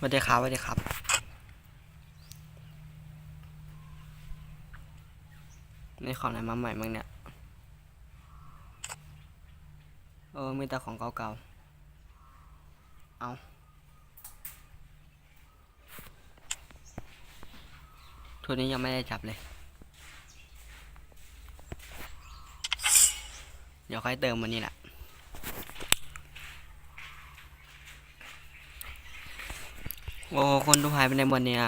สวัสดีครับสวัสดีครับ นี่ของอะไรมาใหม่บ้งเนี่ย เออ มีแต่ของเก่าๆ เอาทุนนี้ยังไม่ได้จับเลย เดี๋ยวค่อยเติมวันนี้แหละ โอ้คนดูหายไปในหมดเนี่ย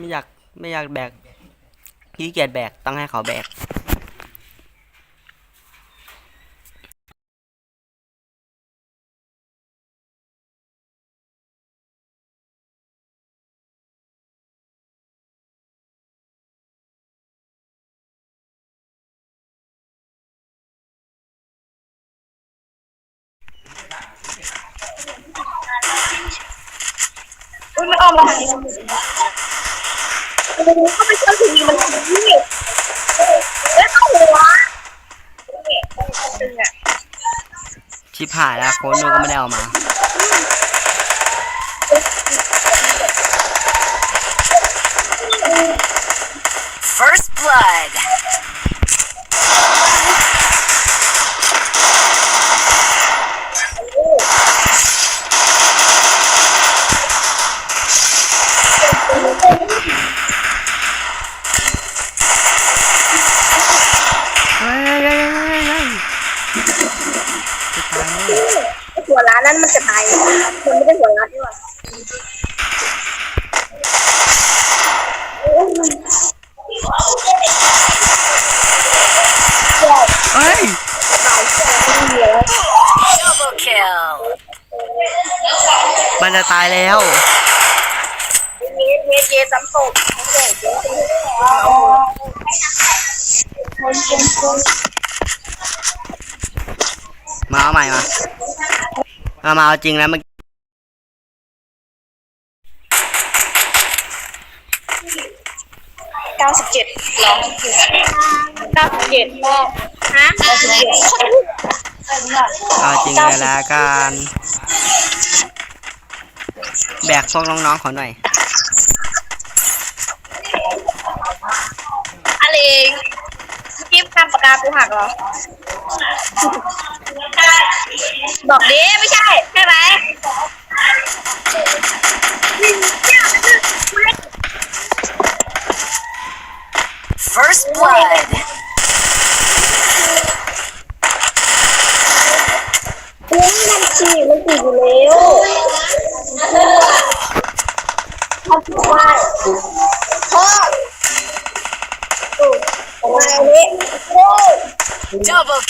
ไม่อยากไม่อยากแบกขี้เกียจแบกต้องให้เขาแบกอุ้ยมันออกมา ทางนี้โอ้โหเข้าไปเชื่อถือมันนี่แล้วหัวนี่ตึงอะชิบหายแล้วโค้ดนูก็ไม่ได้เอามา นนั้นมันจะตายมันไม่ได้หัวร้านนี่หว่าเฮ้ยตายแค่ไม่มีแล้ว Double kill. มันจะตายแล้ว เยสเยสเยสซ้ำตกเยสเยสมาเอาใหม่มา เอามาเอาจริงแล้วเมื่อกี้เก้าสิบเจ็ดหรอเก้าสิบเจ็ดฮะเก้าสิบเจ็ดเอาจริงเลยละกันแบกพวกน้องๆเขาหน่อยอะไรเองกิ๊บทำปากกากูหักเหรอ บอกดิไม่ใช่ ใช่ไหม First blood. กูไม่ทำฉี่มันฉี่อยู่แล้วทำผิดว่าพ่อโอ้ยมาเลยโอ้ Double kill.